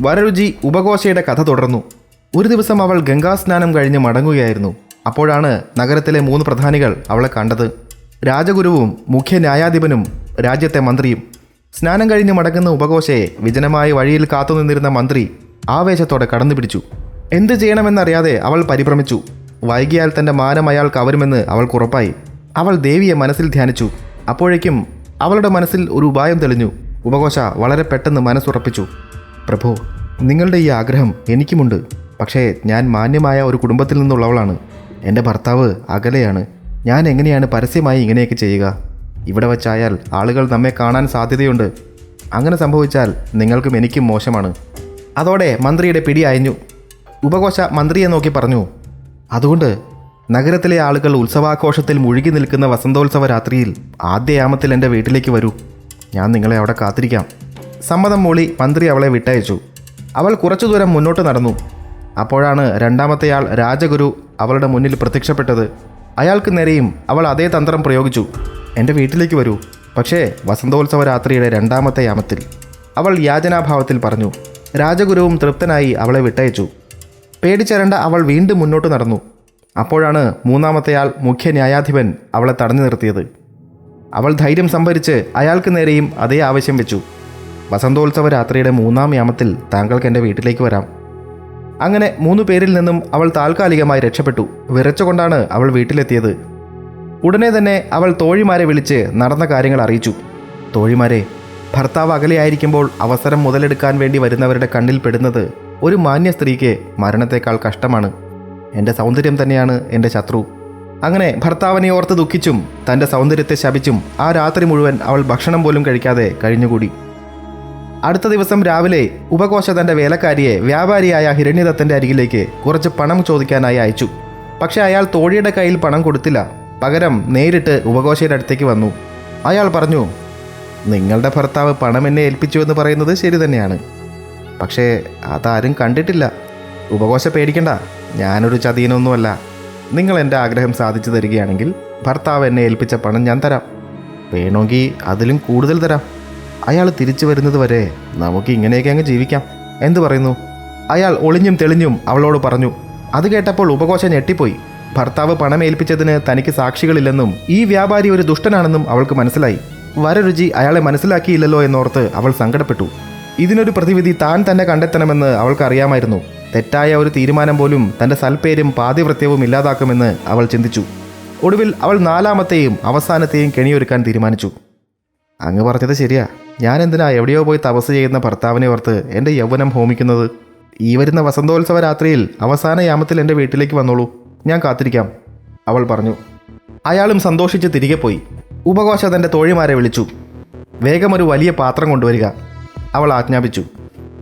വരരുചി ഉപഘോഷയുടെ കഥ തുടർന്നു. ഒരു ദിവസം അവൾ ഗംഗാസ്നാനം കഴിഞ്ഞ് മടങ്ങുകയായിരുന്നു. അപ്പോഴാണ് നഗരത്തിലെ മൂന്ന് പ്രധാനികൾ അവളെ കണ്ടത്. രാജഗുരുവും മുഖ്യ ന്യായാധിപനും രാജ്യത്തെ മന്ത്രിയും. സ്നാനം കഴിഞ്ഞ് മടങ്ങുന്ന ഉപഘോഷയെ വിജനമായ വഴിയിൽ കാത്തുനിന്നിരുന്ന മന്ത്രി ആവേശത്തോടെ കടന്നു പിടിച്ചു എന്ത് ചെയ്യണമെന്നറിയാതെ അവൾ പരിഭ്രമിച്ചു. വൈകിയാൽ തന്റെ മാനം അയാൾ കവരുമെന്ന് അവൾക്ക് അവൾ ദേവിയെ മനസ്സിൽ ധ്യാനിച്ചു. അപ്പോഴേക്കും അവളുടെ മനസ്സിൽ ഒരു ഉപായം തെളിഞ്ഞു. ഉപഘോഷ വളരെ പെട്ടെന്ന് മനസ്സുറപ്പിച്ചു. പ്രഭു നിങ്ങളുടെ ഈ ആഗ്രഹം എനിക്കുമുണ്ട്. പക്ഷേ ഞാൻ മാന്യമായ ഒരു കുടുംബത്തിൽ നിന്നുള്ളവളാണ്. എന്റെ ഭർത്താവ് അകലെയാണ്. ഞാൻ എങ്ങനെയാണ് പരസ്യമായി ഇങ്ങനെയൊക്കെ ചെയ്യുക? ഇവിടെ വച്ചായാൽ ആളുകൾ നമ്മെ കാണാൻ സാധ്യതയുണ്ട്. അങ്ങനെ സംഭവിച്ചാൽ നിങ്ങൾക്കും എനിക്കും മോശമാണ്. അതോടെ മന്ത്രിയുടെ പിടി അയഞ്ഞു. ഉപകോശ മന്ത്രിയെ നോക്കി പറഞ്ഞു അതുകൊണ്ട് നഗരത്തിലെ ആളുകൾ ഉത്സവാഘോഷത്തിൽ മുഴുകി നിൽക്കുന്ന വസന്തോത്സവ രാത്രിയിൽ ആദ്യയാമത്തിൽ എന്റെ വീട്ടിലേക്ക് വരൂ. ഞാൻ നിങ്ങളെ അവിടെ കാത്തിരിക്കാം. സമ്മതം മൂളി മന്ത്രി അവളെ വിട്ടയച്ചു. അവൾ കുറച്ചു ദൂരം മുന്നോട്ട് നടന്നു. അപ്പോഴാണ് രണ്ടാമത്തെയാൾ രാജഗുരു അവളുടെ മുന്നിൽ പ്രത്യക്ഷപ്പെട്ടത്. അയാൾക്ക് നേരെയും അവൾ അതേ തന്ത്രം പ്രയോഗിച്ചു. എന്റെ വീട്ടിലേക്ക് വരൂ. പക്ഷേ വസന്തോത്സവ രാത്രിയുടെ രണ്ടാമത്തെ യാമത്തിൽ. അവൾ യാചനാഭാവത്തിൽ പറഞ്ഞു. രാജഗുരുവും തൃപ്തനായി അവളെ വിട്ടയച്ചു. പേടിച്ചരണ്ട അവൾ വീണ്ടും മുന്നോട്ട് നടന്നു. അപ്പോഴാണ് മൂന്നാമത്തെയാൾ മുഖ്യ ന്യായാധിപൻ അവളെ തടഞ്ഞു നിർത്തിയത്. അവൾ ധൈര്യം സംഭരിച്ച് അയാൾക്ക് നേരെയും അതേ ആവശ്യം വെച്ചു. വസന്തോത്സവ രാത്രിയുടെ മൂന്നാം യാമത്തിൽ താങ്കൾക്ക് എന്റെ വീട്ടിലേക്ക് വരാം. അങ്ങനെ മൂന്നു പേരിൽ നിന്നും അവൾ താൽക്കാലികമായി രക്ഷപ്പെട്ടു. വിറച്ചുകൊണ്ടാണ് അവൾ വീട്ടിലെത്തിയത്. ഉടനെ തന്നെ അവൾ തോഴിമാരെ വിളിച്ച് നടന്ന കാര്യങ്ങൾ അറിയിച്ചു. തോഴിമാരെ ഭർത്താവ് അകലെയായിരിക്കുമ്പോൾ അവസരം മുതലെടുക്കാൻ വേണ്ടി വരുന്നവരുടെ കണ്ണിൽ പെടുന്നത് ഒരു മാന്യ സ്ത്രീക്ക് മരണത്തേക്കാൾ കഷ്ടമാണ്. എന്റെ സൗന്ദര്യം തന്നെയാണ് എന്റെ ശത്രു. അങ്ങനെ ഭർത്താവിനെ ഓർത്ത് ദുഃഖിച്ചും തന്റെ സൗന്ദര്യത്തെ ശപിച്ചും ആ രാത്രി മുഴുവൻ അവൾ ഭക്ഷണം പോലും കഴിക്കാതെ കഴിഞ്ഞുകൂടി. അടുത്ത ദിവസം രാവിലെ ഉപകോശ തന്റെ വേലക്കാരിയെ വ്യാപാരിയായ ഹിരണ്യദത്തന്റെ അരികിലേക്ക് കുറച്ച് പണം ചോദിക്കാനായി അയച്ചു. പക്ഷെ അയാൾ തോഴിയുടെ കയ്യിൽ പണം കൊടുത്തില്ല. പകരം നേരിട്ട് ഉപകോശയുടെ അടുത്തേക്ക് വന്നു. അയാൾ പറഞ്ഞു നിങ്ങളുടെ ഭർത്താവ് പണം എന്നെ ഏൽപ്പിച്ചു എന്ന് പറയുന്നത് ശരി തന്നെയാണ്. പക്ഷേ അതാരും കണ്ടിട്ടില്ല. ഉപകോശ പേടിക്കണ്ട. ഞാനൊരു ചതിയനൊന്നുമല്ല നിങ്ങൾ എന്റെ ആഗ്രഹം സാധിച്ചു തരികയാണെങ്കിൽ ഭർത്താവ് എന്നെ ഏൽപ്പിച്ച പണം ഞാൻ തരാം. വേണമെങ്കിൽ അതിലും കൂടുതൽ തരാം. അയാൾ തിരിച്ചു വരുന്നത് വരെ നമുക്ക് ഇങ്ങനെയൊക്കെ അങ്ങ് ജീവിക്കാം. എന്തു പറയുന്നു? അയാൾ ഒളിഞ്ഞും തെളിഞ്ഞും അവളോട് പറഞ്ഞു അത് കേട്ടപ്പോൾ ഉപകോശ ഞെട്ടിപ്പോയി. ഭർത്താവ് പണം ഏൽപ്പിച്ചതിന് തനിക്ക് സാക്ഷികളില്ലെന്നും ഈ വ്യാപാരി ഒരു ദുഷ്ടനാണെന്നും അവൾക്ക് മനസ്സിലായി. വരരുചി അയാളെ മനസ്സിലാക്കിയില്ലല്ലോ എന്നോർത്ത് അവൾ സങ്കടപ്പെട്ടു. ഇതിനൊരു പ്രതിവിധി താൻ തന്നെ കണ്ടെത്തണമെന്ന് അവൾക്ക് അറിയാമായിരുന്നു തെറ്റായ ഒരു തീരുമാനം പോലും തന്റെ സൽപ്പേരും പാതിവൃത്യവും ഇല്ലാതാക്കുമെന്ന് അവൾ ചിന്തിച്ചു. ഒടുവിൽ അവൾ നാലാമത്തെയും അവസാനത്തെയും കെണിയൊരുക്കാൻ തീരുമാനിച്ചു. അങ്ങ് പറഞ്ഞത് ശരിയാ. ഞാൻ എന്തിനാ എവിടെയോ പോയി തപസ് ചെയ്യുന്ന ഭർത്താവിനെ ഓർത്ത് എന്റെ യൗവനം ഹോമിക്കുന്നത്? ഈ വരുന്ന വസന്തോത്സവ രാത്രിയിൽ അവസാന യാമത്തിൽ എന്റെ വീട്ടിലേക്ക് വന്നോളൂ. ഞാൻ കാത്തിരിക്കാം. അവൾ പറഞ്ഞു. അയാളും സന്തോഷിച്ച് തിരികെ പോയി. ഉപഘോഷ തന്റെ തോഴിമാരെ വിളിച്ചു. വേഗം ഒരു വലിയ പാത്രം കൊണ്ടുവരിക. അവൾ ആജ്ഞാപിച്ചു.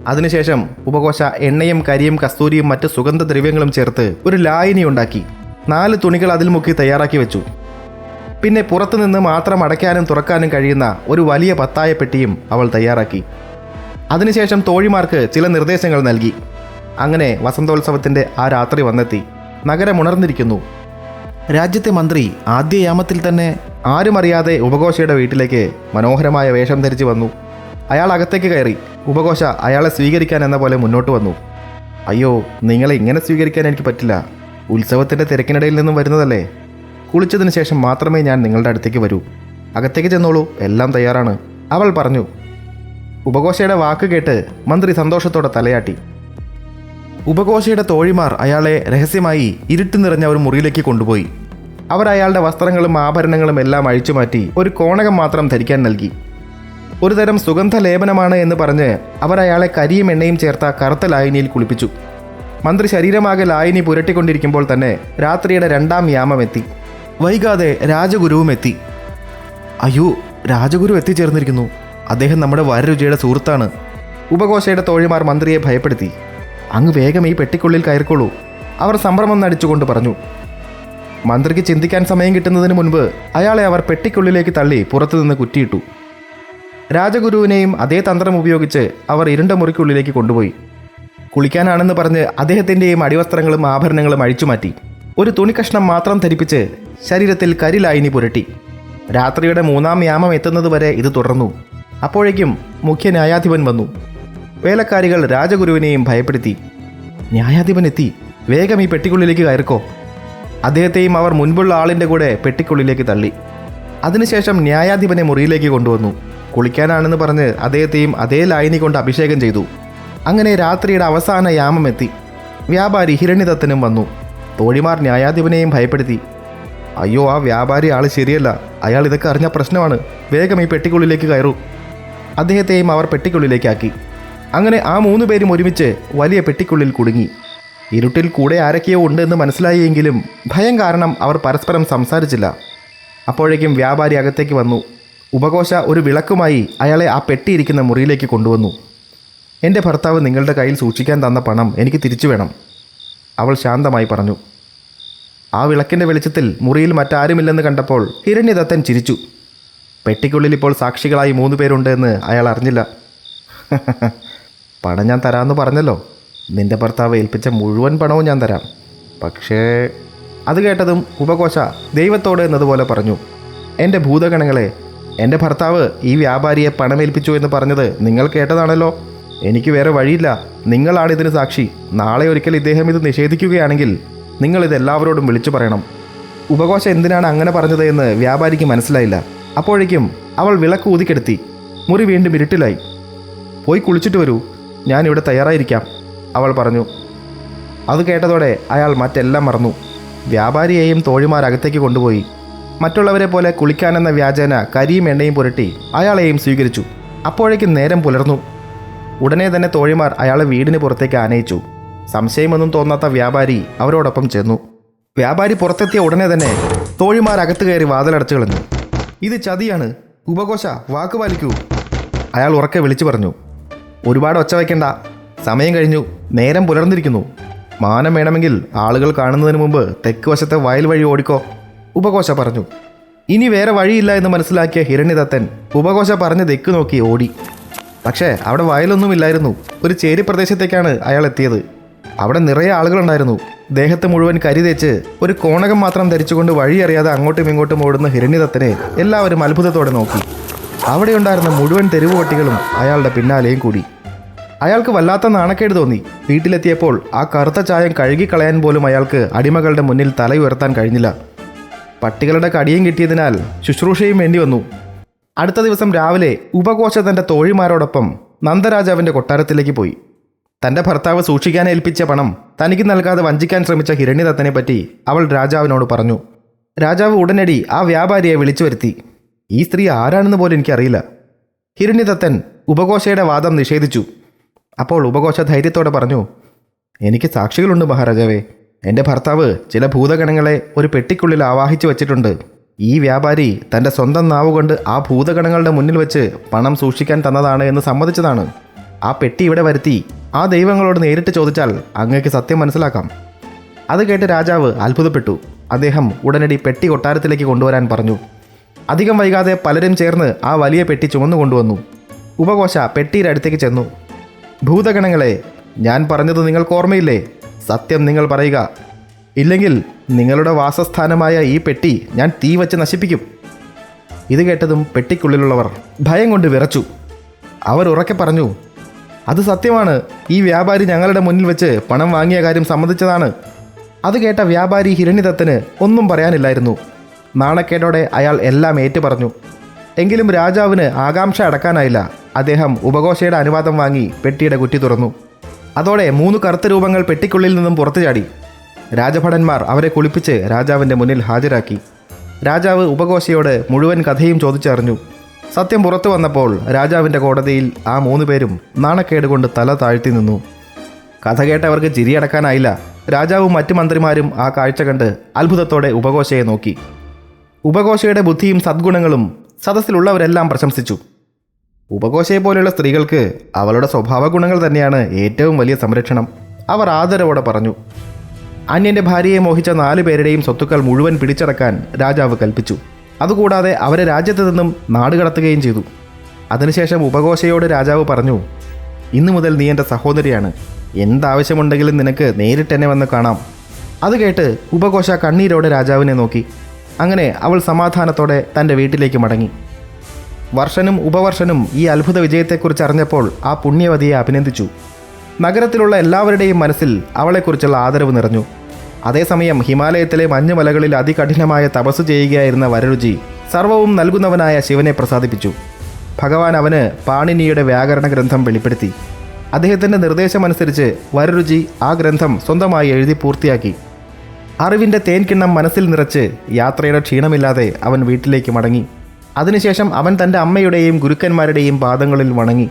അതിനുശേഷം ഉപഘോഷ എണ്ണയും കരിയും കസ്തൂരിയും മറ്റ് സുഗന്ധദ്രവ്യങ്ങളും ചേർത്ത് ഒരു ലായനി ഉണ്ടാക്കി. നാല് തുണികൾ അതിൽ മുക്കി തയ്യാറാക്കി വെച്ചു. പിന്നെ പുറത്തുനിന്ന് മാത്രം അടയ്ക്കാനും തുറക്കാനും കഴിയുന്ന ഒരു വലിയ പത്തായ പെട്ടിയും അവൾ തയ്യാറാക്കി. അതിനുശേഷം തോഴിമാർക്ക് ചില നിർദ്ദേശങ്ങൾ നൽകി. അങ്ങനെ വസന്തോത്സവത്തിന്റെ ആ രാത്രി വന്നെത്തി. നഗരമുണർന്നിരിക്കുന്നു രാജ്യത്തെ മന്ത്രി ആദ്യ യാമത്തിൽ തന്നെ ആരും അറിയാതെ ഉപഘോഷയുടെ വീട്ടിലേക്ക് മനോഹരമായ വേഷം ധരിച്ചു വന്നു. അയാൾ അകത്തേക്ക് കയറി. ഉപഘോഷ അയാളെ സ്വീകരിക്കാൻ എന്ന പോലെ മുന്നോട്ട് വന്നു. അയ്യോ നിങ്ങളെ ഇങ്ങനെ സ്വീകരിക്കാൻ എനിക്ക് പറ്റില്ല. ഉത്സവത്തിന്റെ തിരക്കിനിടയിൽ നിന്നും വരുന്നതല്ലേ? കുളിച്ചതിന് ശേഷം മാത്രമേ ഞാൻ നിങ്ങളുടെ അടുത്തേക്ക് വരൂ. അകത്തേക്ക് ചെന്നോളൂ. എല്ലാം തയ്യാറാണ്. അവൾ പറഞ്ഞു. ഉപഘോഷയുടെ വാക്ക് കേട്ട് മന്ത്രി സന്തോഷത്തോടെ തലയാട്ടി. ഉപഘോഷയുടെ തോഴിമാർ അയാളെ രഹസ്യമായി ഇരുട്ട് നിറഞ്ഞ ഒരു മുറിയിലേക്ക് കൊണ്ടുപോയി. അവർ അയാളുടെ വസ്ത്രങ്ങളും ആഭരണങ്ങളും എല്ലാം അഴിച്ചുമാറ്റി ഒരു കോണകം മാത്രം ധരിക്കാൻ നൽകി. ഒരു തരം സുഗന്ധ ലേപനമാണ് എന്ന് പറഞ്ഞ് അവർ അയാളെ കരിയും എണ്ണയും ചേർത്ത കറുത്ത ലായനിയിൽ കുളിപ്പിച്ചു. മന്ത്രി ശരീരമാകെ ലായനി പുരട്ടിക്കൊണ്ടിരിക്കുമ്പോൾ തന്നെ രാത്രിയുടെ രണ്ടാം യാമം എത്തി. വൈകാതെ രാജഗുരുവും എത്തി അയ്യോ രാജഗുരു എത്തിച്ചേർന്നിരിക്കുന്നു. അദ്ദേഹം നമ്മുടെ വരരുചിയുടെ സുഹൃത്താണ്. ഉപഘോഷയുടെ തോഴിമാർ മന്ത്രിയെ ഭയപ്പെടുത്തി. അങ്ങ് വേഗം ഈ പെട്ടിക്കുള്ളിൽ കയറിക്കോളൂ. അവർ സംഭ്രമം നടിച്ചുകൊണ്ട് പറഞ്ഞു. മന്ത്രിക്ക് ചിന്തിക്കാൻ സമയം കിട്ടുന്നതിന് മുൻപ് അയാളെ അവർ പെട്ടിക്കുള്ളിലേക്ക് തള്ളി പുറത്തുനിന്ന് കുറ്റിയിട്ടു. രാജഗുരുവിനെയും അതേ തന്ത്രം ഉപയോഗിച്ച് അവർ ഇരുണ്ട മുറിക്കുള്ളിലേക്ക് കൊണ്ടുപോയി. കുളിക്കാനാണെന്ന് പറഞ്ഞ് അദ്ദേഹത്തിന്റെയും അടിവസ്ത്രങ്ങളും ആഭരണങ്ങളും അഴിച്ചുമാറ്റി. ഒരു തുണിക്കഷ്ണം മാത്രം ധരിപ്പിച്ച് ശരീരത്തിൽ കരിലായിനി പുരട്ടി. രാത്രിയുടെ മൂന്നാം യാമം എത്തുന്നതുവരെ ഇത് തുടർന്നു. അപ്പോഴേക്കും മുഖ്യ ന്യായാധിപൻ വന്നു. വേലക്കാരികൾ രാജഗുരുവിനെയും ഭയപ്പെടുത്തി. ന്യായാധിപൻ എത്തി വേഗം ഈ പെട്ടിക്കുള്ളിലേക്ക് കയറിക്കോ. അദ്ദേഹത്തെയും അവർ മുൻപുള്ള ആളിന്റെ കൂടെ പെട്ടിക്കുള്ളിലേക്ക് തള്ളി. അതിനുശേഷം ന്യായാധിപനെ മുറിയിലേക്ക് കൊണ്ടുവന്നു. കുളിക്കാനാണെന്ന് പറഞ്ഞ് അദ്ദേഹത്തെയും അതേ ലായനി കൊണ്ട് അഭിഷേകം ചെയ്തു. അങ്ങനെ രാത്രിയുടെ അവസാന യാമം എത്തി. വ്യാപാരി ഹിരണ്യദത്തനും വന്നു. തോഴിമാർ ന്യായാധിപനെയും ഭയപ്പെടുത്തി. അയ്യോ ആ വ്യാപാരി ആൾ ശരിയല്ല. അയാൾ ഇതൊക്കെ അറിഞ്ഞ പ്രശ്നമാണ്. വേഗം ഈ പെട്ടിക്കുള്ളിലേക്ക് കയറൂ. അദ്ദേഹത്തെയും അവർ പെട്ടിക്കുള്ളിലേക്കാക്കി. അങ്ങനെ ആ മൂന്ന് പേരും ഒരുമിച്ച് വലിയ പെട്ടിക്കുള്ളിൽ കുടുങ്ങി. ഇരുട്ടിൽ കൂടെ ആരൊക്കെയോ ഉണ്ട് എന്ന് മനസ്സിലായെങ്കിലും ഭയം കാരണം അവർ പരസ്പരം സംസാരിച്ചില്ല. അപ്പോഴേക്കും വ്യാപാരി അകത്തേക്ക് വന്നു. ഉപകോശ ഒരു വിളക്കുമായി അയാളെ ആ പെട്ടിയിരിക്കുന്ന മുറിയിലേക്ക് കൊണ്ടുവന്നു. എന്റെ ഭർത്താവ് നിങ്ങളുടെ കയ്യിൽ സൂക്ഷിക്കാൻ തന്ന പണം എനിക്ക് തിരിച്ചു വേണം അവൾ ശാന്തമായി പറഞ്ഞു. ആ വിളക്കിന്റെ വെളിച്ചത്തിൽ മുറിയിൽ മറ്റാരുമില്ലെന്ന് കണ്ടപ്പോൾ ഹിരണ്യദത്തൻ ചിരിച്ചു. പെട്ടിക്കുള്ളിൽ ഇപ്പോൾ സാക്ഷികളായി മൂന്ന് പേരുണ്ട് എന്ന് അയാൾ അറിഞ്ഞില്ല. പണം ഞാൻ തരാമെന്ന് പറഞ്ഞല്ലോ. നിന്റെ ഭർത്താവ് ഏൽപ്പിച്ച മുഴുവൻ പണവും ഞാൻ തരാം. പക്ഷേ അത് കേട്ടതും ഉപകോശ ദൈവത്തോട് എന്നതുപോലെ പറഞ്ഞു. എന്റെ ഭൂതഗണങ്ങളെ എന്റെ ഭർത്താവ് ഈ വ്യാപാരിയെ പണമേൽപ്പിച്ചു എന്ന് പറഞ്ഞത് നിങ്ങൾ കേട്ടതാണല്ലോ. എനിക്ക് വേറെ വഴിയില്ല. നിങ്ങളാണ് ഇതിന് സാക്ഷി. നാളെ ഒരിക്കൽ ഇദ്ദേഹം ഇത് നിഷേധിക്കുകയാണെങ്കിൽ നിങ്ങൾ ഇത് എല്ലാവരോടും വിളിച്ചു പറയണം. ഉപകോശ എന്തിനാണ് അങ്ങനെ പറഞ്ഞത് എന്ന് വ്യാപാരിക്ക് മനസ്സിലായില്ല. അപ്പോഴേക്കും അവൾ വിളക്ക് ഊതിക്കെടുത്തി. മുറി വീണ്ടും ഇരുട്ടിലായി. പോയി കുളിച്ചിട്ട് വരൂ. ഞാനിവിടെ തയ്യാറായിരിക്കാം അവൾ പറഞ്ഞു. അത് കേട്ടതോടെ അയാൾ മറ്റെല്ലാം മറന്നു. വ്യാപാരിയെയും തോഴിമാരകത്തേക്ക് കൊണ്ടുപോയി. മറ്റുള്ളവരെ പോലെ കുളിക്കാനെന്ന വ്യാജേന കരിയും എണ്ണയും പുരട്ടി അയാളെയും സ്വീകരിച്ചു. അപ്പോഴേക്കും നേരം പുലർന്നു. ഉടനെ തന്നെ തോഴിമാർ അയാളെ വീടിന് പുറത്തേക്ക് ആനയിച്ചു. സംശയമൊന്നും തോന്നാത്ത വ്യാപാരി അവരോടൊപ്പം ചെന്നു. വ്യാപാരി പുറത്തെത്തിയ ഉടനെ തന്നെ തോഴിമാർ അകത്ത് കയറി വാതിലടച്ചു കളഞ്ഞു. ഇത് ചതിയാണ്. ഉപകോശ വാക്ക് പാലിക്കൂ. അയാൾ ഉറക്കെ വിളിച്ചു പറഞ്ഞു. ഒരുപാട് ഒച്ച വയ്ക്കണ്ട. സമയം കഴിഞ്ഞു. നേരം പുലർന്നിരിക്കുന്നു. മാനം വേണമെങ്കിൽ ആളുകൾ കാണുന്നതിന് മുമ്പ് തെക്ക് വശത്തെ വയൽ വഴി ഓടിക്കോ. ഉപകോശ പറഞ്ഞു. ഇനി വേറെ വഴിയില്ല എന്ന് മനസ്സിലാക്കിയ ഹിരണ്യദത്തൻ ഉപകോശ പറഞ്ഞ് തെക്ക് നോക്കി ഓടി. പക്ഷേ അവിടെ വയലൊന്നുമില്ലായിരുന്നു ഒരു ചേരി പ്രദേശത്തേക്കാണ് അയാൾ എത്തിയത്. അവിടെ നിറയെ ആളുകളുണ്ടായിരുന്നു. ദേഹത്ത് മുഴുവൻ കരി തേച്ച് ഒരു കോണകം മാത്രം ധരിച്ചുകൊണ്ട് വഴിയറിയാതെ അങ്ങോട്ടും ഇങ്ങോട്ടും ഓടുന്ന ഹിരണ്യദത്തനെ എല്ലാവരും അത്ഭുതത്തോടെ നോക്കി. അവിടെയുണ്ടായിരുന്ന മുഴുവൻ തെരുവ് പട്ടികളും അയാളുടെ പിന്നാലെയും കൂടി. അയാൾക്ക് വല്ലാത്ത നാണക്കേട് തോന്നി. വീട്ടിലെത്തിയപ്പോൾ ആ കറുത്ത ചായം കഴുകിക്കളയാൻ പോലും അയാൾക്ക് അടിമകളുടെ മുന്നിൽ തല ഉയർത്താൻ കഴിഞ്ഞില്ല. പട്ടികളുടെ കടിയും കിട്ടിയതിനാൽ ശുശ്രൂഷയും വേണ്ടി വന്നു. അടുത്ത ദിവസം രാവിലെ ഉപകോശ തന്റെ തോഴിമാരോടൊപ്പം നന്ദരാജാവിന്റെ കൊട്ടാരത്തിലേക്ക് പോയി. തന്റെ ഭർത്താവ് സൂക്ഷിക്കാൻ ഏൽപ്പിച്ച പണം തനിക്ക് നൽകാതെ വഞ്ചിക്കാൻ ശ്രമിച്ച ഹിരണ്യദത്തനെ പറ്റി അവൾ രാജാവിനോട് പറഞ്ഞു. രാജാവ് ഉടനടി ആ വ്യാപാരിയെ വിളിച്ചു വരുത്തി ഈ സ്ത്രീ ആരാണെന്ന് പോലും എനിക്കറിയില്ല. ഹിരണ്യദത്തൻ ഉപഘോഷയുടെ വാദം നിഷേധിച്ചു. അപ്പോൾ ഉപഘോഷ ധൈര്യത്തോടെ പറഞ്ഞു എനിക്ക് സാക്ഷികളുണ്ട് മഹാരാജാവേ. എന്റെ ഭർത്താവ് ചില ഭൂതഗണങ്ങളെ ഒരു പെട്ടിക്കുള്ളിൽ ആവാഹിച്ചു വച്ചിട്ടുണ്ട്. ഈ വ്യാപാരി തന്റെ സ്വന്തം നാവുകൊണ്ട് ആ ഭൂതഗണങ്ങളുടെ മുന്നിൽ വെച്ച് പണം സൂക്ഷിക്കാൻ തന്നതാണ് എന്ന് സമ്മതിച്ചതാണ്. ആ പെട്ടി ഇവിടെ വരുത്തി ആ ദൈവങ്ങളോട് നേരിട്ട് ചോദിച്ചാൽ അങ്ങേക്ക് സത്യം മനസ്സിലാക്കാം. അത് കേട്ട് രാജാവ് അത്ഭുതപ്പെട്ടു. അദ്ദേഹം ഉടനടി പെട്ടി കൊട്ടാരത്തിലേക്ക് കൊണ്ടുവരാൻ പറഞ്ഞു. അധികം വൈകാതെ പലരും ചേർന്ന് ആ വലിയ പെട്ടി ചുമന്നു കൊണ്ടുവന്നു. ഉപകോശ പെട്ടിയുടെ അടുത്തേക്ക് ചെന്നു. ഭൂതഗണങ്ങളെ ഞാൻ പറഞ്ഞത് നിങ്ങൾക്ക് ഓർമ്മയില്ലേ? സത്യം നിങ്ങൾ പറയുക. ഇല്ലെങ്കിൽ നിങ്ങളുടെ വാസസ്ഥാനമായ ഈ പെട്ടി ഞാൻ തീ വച്ച് നശിപ്പിക്കും. ഇത് കേട്ടതും പെട്ടിക്കുള്ളിലുള്ളവർ ഭയം കൊണ്ട് വിറച്ചു. അവർ ഉറക്കെ പറഞ്ഞു അത് സത്യമാണ്. ഈ വ്യാപാരി ഞങ്ങളുടെ മുന്നിൽ വെച്ച് പണം വാങ്ങിയ കാര്യം സമ്മതിച്ചതാണ്. അത് കേട്ട വ്യാപാരി ഹിരണ്യദത്തന് ഒന്നും പറയാനില്ലായിരുന്നു. നാണക്കേടോടെ അയാൾ എല്ലാം ഏറ്റു പറഞ്ഞു എങ്കിലും രാജാവിന് ആകാംക്ഷ അടക്കാനായില്ല. അദ്ദേഹം ഉപഘോഷയുടെ അനുവാദം വാങ്ങി പെട്ടിയുടെ കുറ്റി തുറന്നു. അതോടെ മൂന്ന് കറുത്ത രൂപങ്ങൾ പെട്ടിക്കുള്ളിൽ നിന്നും പുറത്തു ചാടി. രാജഭടന്മാർ അവരെ കുളിപ്പിച്ച് രാജാവിന്റെ മുന്നിൽ ഹാജരാക്കി. രാജാവ് ഉപഘോഷയോട് മുഴുവൻ കഥയും ചോദിച്ചറിഞ്ഞു. സത്യം പുറത്തു വന്നപ്പോൾ രാജാവിന്റെ കോടതിയിൽ ആ മൂന്ന് പേരും നാണക്കേട് കൊണ്ട് തല താഴ്ത്തി നിന്നു. കഥ കേട്ടവർക്ക് ചിരിയടക്കാനായില്ല രാജാവും മറ്റു മന്ത്രിമാരും ആ കാഴ്ച കണ്ട് അത്ഭുതത്തോടെ ഉപഘോഷയെ നോക്കി. ഉപഘോഷയുടെ ബുദ്ധിയും സദ്ഗുണങ്ങളും സദസ്സിലുള്ളവരെല്ലാം പ്രശംസിച്ചു. ഉപഘോഷയെ പോലെയുള്ള സ്ത്രീകൾക്ക് അവളുടെ സ്വഭാവ ഗുണങ്ങൾ തന്നെയാണ് ഏറ്റവും വലിയ സംരക്ഷണം. അവർ ആദരവോടെ പറഞ്ഞു അന്യന്റെ ഭാര്യയെ മോഹിച്ച നാലു പേരുടെയും സ്വത്തുക്കൾ മുഴുവൻ പിടിച്ചടക്കാൻ രാജാവ് കൽപ്പിച്ചു. അതുകൂടാതെ അവരെ രാജ്യത്ത് നിന്നും നാടുകടത്തുകയും ചെയ്തു. അതിനുശേഷം ഉപഘോഷയോട് രാജാവ് പറഞ്ഞു ഇന്നു മുതൽ നീ എന്റെ സഹോദരിയാണ്. എന്താവശ്യമുണ്ടെങ്കിലും നിനക്ക് നേരിട്ട് എന്നെ വന്ന് കാണാം. അത് കേട്ട് ഉപഘോഷ കണ്ണീരോടെ രാജാവിനെ നോക്കി. അങ്ങനെ അവൾ സമാധാനത്തോടെ തന്റെ വീട്ടിലേക്ക് മടങ്ങി. വർഷനും ഉപവർഷനും ഈ അത്ഭുത വിജയത്തെക്കുറിച്ച് അറിഞ്ഞപ്പോൾ ആ പുണ്യവതിയെ അഭിനന്ദിച്ചു. നഗരത്തിലുള്ള എല്ലാവരുടെയും മനസ്സിൽ അവളെക്കുറിച്ചുള്ള ആദരവ് നിറഞ്ഞു. അതേസമയം ഹിമാലയത്തിലെ മഞ്ഞുമലകളിൽ അതികഠിനമായ തപസ് ചെയ്യുകയായിരുന്ന വരരുചി സർവവും നൽകുന്നവനായ ശിവനെ പ്രസാദിപ്പിച്ചു. ഭഗവാൻ അവന് പാണിനിയുടെ വ്യാകരണ ഗ്രന്ഥം വെളിപ്പെടുത്തി. അദ്ദേഹത്തിന്റെ നിർദ്ദേശമനുസരിച്ച് വരരുചി ആ ഗ്രന്ഥം സ്വന്തമായി എഴുതി പൂർത്തിയാക്കി. അറിവിന്റെ തേൻകിണ്ണം മനസ്സിൽ നിറച്ച് യാത്രയുടെ ക്ഷീണമില്ലാതെ അവൻ വീട്ടിലേക്ക് മടങ്ങി. അതിനുശേഷം അവൻ തന്റെ അമ്മയുടെയും ഗുരുക്കന്മാരുടെയും പാദങ്ങളിൽ വണങ്ങി.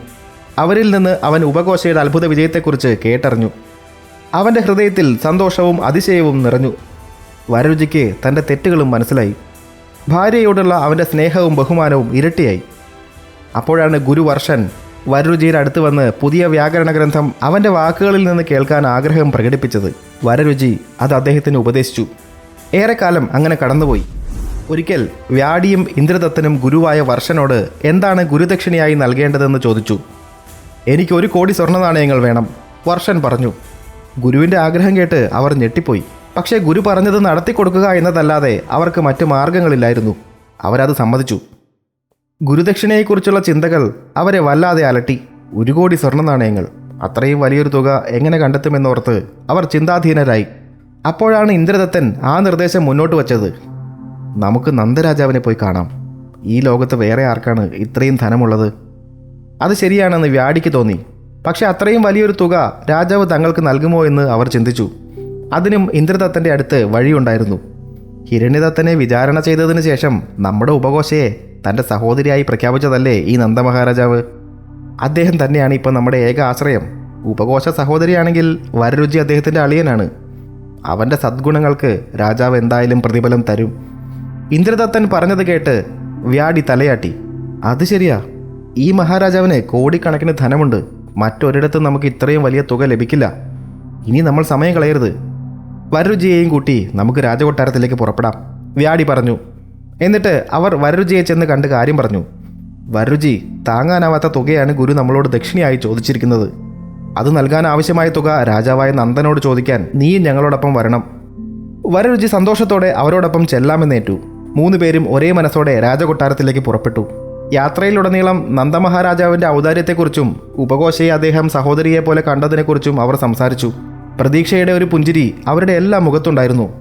അവരിൽ നിന്ന് അവൻ ഉപഘോഷയുടെ അത്ഭുത വിജയത്തെക്കുറിച്ച് കേട്ടറിഞ്ഞു. അവന്റെ ഹൃദയത്തിൽ സന്തോഷവും അതിശയവും നിറഞ്ഞു. വരരുചിക്ക് തന്റെ തെറ്റുകളും മനസ്സിലായി. ഭാര്യയോടുള്ള അവന്റെ സ്നേഹവും ബഹുമാനവും ഇരട്ടിയായി. അപ്പോഴാണ് ഗുരുവർഷൻ വരരുചിയുടെ അടുത്ത് വന്ന് പുതിയ വ്യാകരണ ഗ്രന്ഥം അവന്റെ വാക്കുകളിൽ നിന്ന് കേൾക്കാൻ ആഗ്രഹം പ്രകടിപ്പിച്ചത്. വരരുചി അത് അദ്ദേഹത്തിന് ഉപദേശിച്ചു. ഏറെക്കാലം അങ്ങനെ കടന്നുപോയി. ഒരിക്കൽ വ്യാടിയും ഇന്ദ്രദത്തനും ഗുരുവായ വർഷനോട് എന്താണ് ഗുരുദക്ഷിണയായി നൽകേണ്ടതെന്ന് ചോദിച്ചു. എനിക്ക് ഒരു കോടി സ്വർണ നാണയങ്ങൾ വേണം വർഷൻ പറഞ്ഞു. ഗുരുവിന്റെ ആഗ്രഹം കേട്ട് അവർ ഞെട്ടിപ്പോയി. പക്ഷേ ഗുരു പറഞ്ഞത് നടത്തിക്കൊടുക്കുക എന്നതല്ലാതെ അവർക്ക് മറ്റു മാർഗങ്ങളില്ലായിരുന്നു. അവരത് സമ്മതിച്ചു. ഗുരുദക്ഷിണയെക്കുറിച്ചുള്ള ചിന്തകൾ അവരെ വല്ലാതെ അലട്ടി. ഒരു കോടി സ്വർണ നാണയങ്ങൾ. അത്രയും വലിയൊരു തുക എങ്ങനെ കണ്ടെത്തുമെന്നോർത്ത് അവർ ചിന്താധീനരായി. അപ്പോഴാണ് ഇന്ദ്രദത്തൻ ആ നിർദ്ദേശം മുന്നോട്ട് വച്ചത്. നമുക്ക് നന്ദരാജാവിനെ പോയി കാണാം. ഈ ലോകത്ത് വേറെ ആർക്കാണ് ഇത്രയും ധനമുള്ളത്? അത് ശരിയാണെന്ന് വ്യാടിക്ക് തോന്നി. പക്ഷെ അത്രയും വലിയൊരു തുക രാജാവ് തങ്ങൾക്ക് നൽകുമോ എന്ന് അവർ ചിന്തിച്ചു. അതിനും ഇന്ദ്രദത്തന്റെ അടുത്ത് വഴിയുണ്ടായിരുന്നു. ഹിരണ്യദത്തനെ വിചാരണ ചെയ്തതിനു ശേഷം നമ്മുടെ ഉപഘോഷയെ തന്റെ സഹോദരിയായി പ്രഖ്യാപിച്ചതല്ലേ ഈ നന്ദമഹാരാജാവ്? അദ്ദേഹം തന്നെയാണ് ഇപ്പോൾ നമ്മുടെ ഏക ആശ്രയം. ഉപഘോഷ സഹോദരിയാണെങ്കിൽ വരരുചി അദ്ദേഹത്തിന്റെ അളിയനാണ്. അവന്റെ സദ്ഗുണങ്ങൾക്ക് രാജാവ് എന്തായാലും പ്രതിഫലം തരും. ഇന്ദ്രദത്തൻ പറഞ്ഞത് കേട്ട് വ്യാടി തലയാട്ടി. അത് ശരിയാ. ഈ മഹാരാജാവിന് കോടിക്കണക്കിന് ധനമുണ്ട്. മറ്റൊരിടത്തും നമുക്ക് ഇത്രയും വലിയ തുക ലഭിക്കില്ല. ഇനി നമ്മൾ സമയം കളയരുത്. വരരുചിയെയും കൂട്ടി നമുക്ക് രാജകൊട്ടാരത്തിലേക്ക് പുറപ്പെടാം. വ്യാടി പറഞ്ഞു. എന്നിട്ട് അവർ വരരുചിയെ ചെന്ന് കണ്ട് കാര്യം പറഞ്ഞു. വരരുചി താങ്ങാനാവാത്ത തുകയാണ് ഗുരു നമ്മളോട് ദക്ഷിണയായി ചോദിച്ചിരിക്കുന്നത്. അത് നൽകാൻ ആവശ്യമായ തുക രാജാവായ നന്ദനോട് ചോദിക്കാൻ നീയും ഞങ്ങളോടൊപ്പം വരണം. വരരുചി സന്തോഷത്തോടെ അവരോടൊപ്പം ചെല്ലാമെന്നേറ്റു. മൂന്ന് പേരും ഒരേ മനസ്സോടെ രാജകൊട്ടാരത്തിലേക്ക് പുറപ്പെട്ടു. യാത്രയിലുടനീളം നന്ദമഹാരാജാവിന്റെ ഔദാര്യത്തെക്കുറിച്ചും ഉപകോശയെ അദ്ദേഹം സഹോദരിയെ പോലെ കണ്ടതിനെക്കുറിച്ചും അവർ സംസാരിച്ചു. പ്രതീക്ഷയുടെ ഒരു പുഞ്ചിരി അവരുടെ എല്ലാ മുഖത്തുണ്ടായിരുന്നു.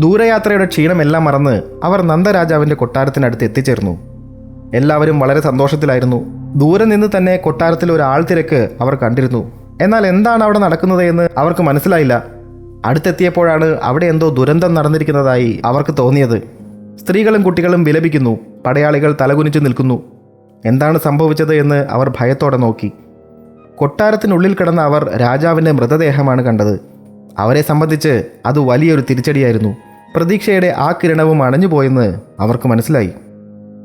ദൂരയാത്രയുടെ ക്ഷീണമെല്ലാം മറന്ന് അവർ നന്ദരാജാവിന്റെ കൊട്ടാരത്തിനടുത്ത് എത്തിച്ചേർന്നു. എല്ലാവരും വളരെ സന്തോഷത്തിലായിരുന്നു. ദൂരെ നിന്ന് തന്നെ കൊട്ടാരത്തിൽ ഒരു ആൾ തിരക്ക് അവർ കണ്ടിരുന്നു. എന്നാൽ എന്താണ് അവിടെ നടക്കുന്നത് എന്ന് അവർക്ക് മനസ്സിലായില്ല. അടുത്തെത്തിയപ്പോഴാണ് അവിടെ എന്തോ ദുരന്തം നടന്നിരിക്കുന്നതായി അവർക്ക് തോന്നിയത്. സ്ത്രീകളും കുട്ടികളും വിലപിക്കുന്നു. പടയാളികൾ തലകുനിച്ചു നിൽക്കുന്നു. എന്താണ് സംഭവിച്ചത് എന്ന് അവർ ഭയത്തോടെ നോക്കി. കൊട്ടാരത്തിനുള്ളിൽ കിടന്ന അവർ രാജാവിന്റെ മൃതദേഹമാണ് കണ്ടത്. അവരെ സംബന്ധിച്ച് അത് വലിയൊരു തിരിച്ചടിയായിരുന്നു. പ്രതീക്ഷയുടെ ആ കിരണവും അണഞ്ഞുപോയെന്ന് അവർക്ക് മനസ്സിലായി.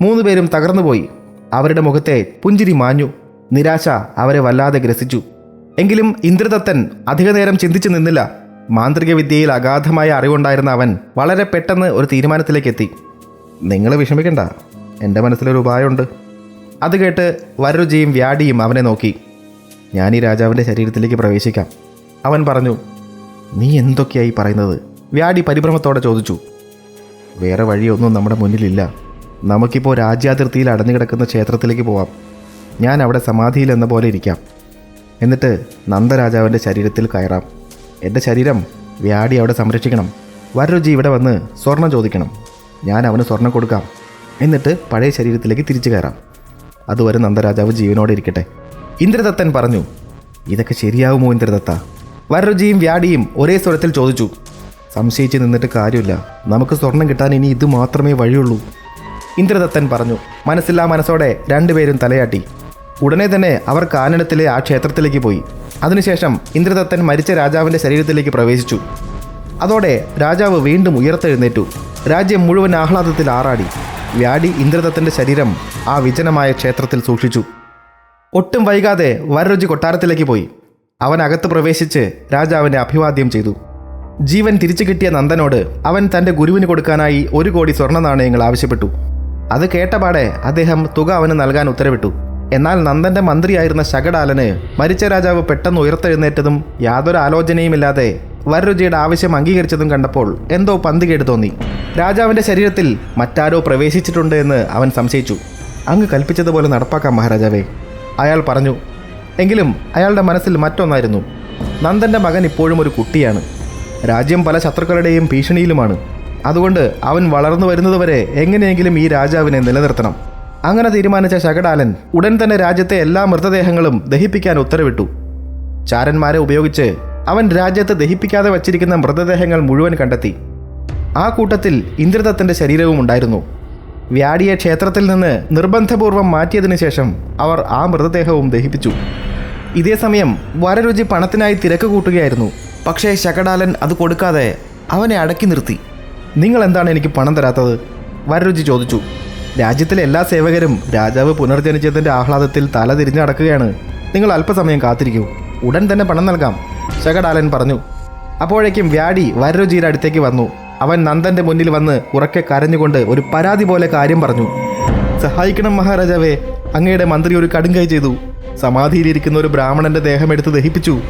മൂന്ന് പേരും തകർന്നുപോയി അവരുടെ മുഖത്തെ പുഞ്ചിരി മാഞ്ഞു. നിരാശ അവരെ വല്ലാതെ ഗ്രസിച്ചു. എങ്കിലും ഇന്ദ്രദത്തൻ അധികനേരം ചിന്തിച്ചു നിന്നില്ല. മാന്ത്രിക വിദ്യയിൽ അഗാധമായ അറിവുണ്ടായിരുന്ന അവൻ വളരെ പെട്ടെന്ന് ഒരു തീരുമാനത്തിലേക്ക് എത്തി. നിങ്ങൾ വിഷമിക്കണ്ട. എന്റെ മനസ്സിലൊരു ഉപായമുണ്ട്. അത് കേട്ട് വരരുചിയും വ്യാടിയും അവനെ നോക്കി. ഞാൻ ഈ രാജാവിന്റെ ശരീരത്തിലേക്ക് പ്രവേശിക്കാം. അവൻ പറഞ്ഞു നീ എന്തൊക്കെയായി പറയുന്നത്? വ്യാടി പരിഭ്രമത്തോടെ ചോദിച്ചു വേറെ വഴിയൊന്നും നമ്മുടെ മുന്നിലില്ല. നമുക്കിപ്പോൾ രാജ്യാതിർത്തിയിൽ അടഞ്ഞു കിടക്കുന്ന ക്ഷേത്രത്തിലേക്ക് പോവാം. ഞാൻ അവിടെ സമാധിയിൽ എന്ന പോലെ ഇരിക്കാം. എന്നിട്ട് നന്ദരാജാവിന്റെ ശരീരത്തിൽ കയറാം. എന്റെ ശരീരം വ്യാടി അവിടെ സംരക്ഷിക്കണം വരരുചി ഇവിടെ വന്ന് സ്വർണം ചോദിക്കണം. ഞാൻ അവന് സ്വർണം കൊടുക്കാം. എന്നിട്ട് പഴയ ശരീരത്തിലേക്ക് തിരിച്ചു കയറാം. അതുവരെ നന്ദരാജാവ് ജീവനോടെ ഇരിക്കട്ടെ. ഇന്ദ്രദത്തൻ പറഞ്ഞു ഇതൊക്കെ ശരിയാവുമോ ഇന്ദ്രദത്ത? വരരുചിയും വ്യാടിയും ഒരേ സ്വരത്തിൽ ചോദിച്ചു സംശയിച്ച് നിന്നിട്ട് കാര്യമില്ല. നമുക്ക് സ്വർണം കിട്ടാൻ ഇനി ഇത് മാത്രമേ വഴിയുള്ളൂ. ഇന്ദ്രദത്തൻ പറഞ്ഞു മനസ്സില്ലാ മനസ്സോടെ രണ്ടുപേരും തലയാട്ടി. ഉടനെ തന്നെ അവർ കാനനത്തിലെ ആ ക്ഷേത്രത്തിലേക്ക് പോയി. അതിനുശേഷം ഇന്ദ്രദത്തൻ മരിച്ച രാജാവിന്റെ ശരീരത്തിലേക്ക് പ്രവേശിച്ചു. അതോടെ രാജാവ് വീണ്ടും ഉയർത്തെഴുന്നേറ്റു. രാജ്യം മുഴുവൻ ആഹ്ലാദത്തിൽ ആറാടി. വ്യാടി ഇന്ദ്രദത്തന്റെ ശരീരം ആ വിജനമായ ക്ഷേത്രത്തിൽ സൂക്ഷിച്ചു. ഒട്ടും വൈകാതെ വരരുചി കൊട്ടാരത്തിലേക്ക് പോയി. അവൻ അകത്ത് പ്രവേശിച്ച് രാജാവിനെ അഭിവാദ്യം ചെയ്തു. ജീവൻ തിരിച്ചു കിട്ടിയ നന്ദനോട് അവൻ തന്റെ ഗുരുവിന് കൊടുക്കാനായി ഒരു കോടി സ്വർണ നാണയങ്ങൾ ആവശ്യപ്പെട്ടു. അത് കേട്ടപാടെ അദ്ദേഹം തുക അവന് നൽകാൻ ഉത്തരവിട്ടു. എന്നാൽ നന്ദന്റെ മന്ത്രിയായിരുന്ന ശകടാലന് മരിച്ച രാജാവ് പെട്ടെന്ന് ഉയർത്തെഴുന്നേറ്റതും യാതൊരു ആലോചനയുമില്ലാതെ വരരുചിയുടെ ആവശ്യം അംഗീകരിച്ചതും കണ്ടപ്പോൾ എന്തോ പന്തികേട് തോന്നി. രാജാവിന്റെ ശരീരത്തിൽ മറ്റാരോ പ്രവേശിച്ചിട്ടുണ്ട് എന്ന് അവൻ സംശയിച്ചു. അങ്ങ് കൽപ്പിച്ചതുപോലെ നടപ്പാക്കാം മഹാരാജാവേ. അയാൾ പറഞ്ഞു എങ്കിലും അയാളുടെ മനസ്സിൽ മറ്റൊന്നായിരുന്നു. നന്ദന്റെ മകൻ ഇപ്പോഴും ഒരു കുട്ടിയാണ്. രാജ്യം പല ശത്രുക്കളുടെയും ഭീഷണിയിലുമാണ്. അതുകൊണ്ട് അവൻ വളർന്നു വരുന്നതുവരെ എങ്ങനെയെങ്കിലും ഈ രാജാവിനെ നിലനിർത്തണം. അങ്ങനെ തീരുമാനിച്ച ശകടാലൻ ഉടൻ തന്നെ രാജ്യത്തെ എല്ലാ മൃതദേഹങ്ങളും ദഹിപ്പിക്കാൻ ഉത്തരവിട്ടു. ചാരന്മാരെ ഉപയോഗിച്ച് അവൻ രാജ്യത്ത് ദഹിപ്പിക്കാതെ വച്ചിരിക്കുന്ന മൃതദേഹങ്ങൾ മുഴുവൻ കണ്ടെത്തി. ആ കൂട്ടത്തിൽ ഇന്ദ്രദത്തന്റെ ശരീരവും ഉണ്ടായിരുന്നു. വ്യാടിയെ ക്ഷേത്രത്തിൽ നിന്ന് നിർബന്ധപൂർവം മാറ്റിയതിനു ശേഷം അവർ ആ മൃതദേഹവും ദഹിപ്പിച്ചു. ഇതേ സമയം വരരുചി പണത്തിനായി തിരക്ക് കൂട്ടുകയായിരുന്നു. പക്ഷേ ശകടാലൻ അത് കൊടുക്കാതെ അവനെ അടക്കി നിർത്തി. നിങ്ങൾ എന്താണ് എനിക്ക് പണം തരാത്തത്? വരരുചി ചോദിച്ചു. രാജ്യത്തിലെ എല്ലാ സേവകരും രാജാവ് പുനർജനിച്ചതിന്റെ ആഹ്ലാദത്തിൽ തല തിരിഞ്ഞടക്കുകയാണ്. നിങ്ങൾ അല്പസമയം കാത്തിരിക്കൂ. ഉടൻ തന്നെ പണം നൽകാം. ശകടാലൻ പറഞ്ഞു അപ്പോഴേക്കും വ്യാടി വരരുചിയുടെ അടുത്തേക്ക് വന്നു. അവൻ നന്ദന്റെ മുന്നിൽ വന്ന് ഉറക്കെ കരഞ്ഞുകൊണ്ട് ഒരു പരാതി പോലെ കാര്യം പറഞ്ഞു. സഹായിക്കണം മഹാരാജാവേ അങ്ങയുടെ മന്ത്രി ഒരു കടുങ്കൈ ചെയ്തു. സമാധിയിലിരിക്കുന്ന ഒരു ബ്രാഹ്മണന്റെ ദേഹം എടുത്ത് ദഹിപ്പിച്ചു.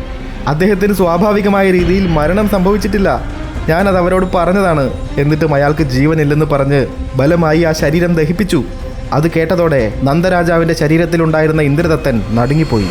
അദ്ദേഹത്തിന് സ്വാഭാവികമായ രീതിയിൽ മരണം സംഭവിച്ചിട്ടില്ല. ഞാനത് അവരോട് പറഞ്ഞതാണ് എന്നിട്ടും അയാൾക്ക് ജീവനില്ലെന്ന് പറഞ്ഞ് ബലമായി ആ ശരീരം ദഹിപ്പിച്ചു. അത് കേട്ടതോടെ നന്ദരാജാവിന്റെ ശരീരത്തിലുണ്ടായിരുന്ന ഇന്ദ്രദത്തൻ നടുങ്ങിപ്പോയി.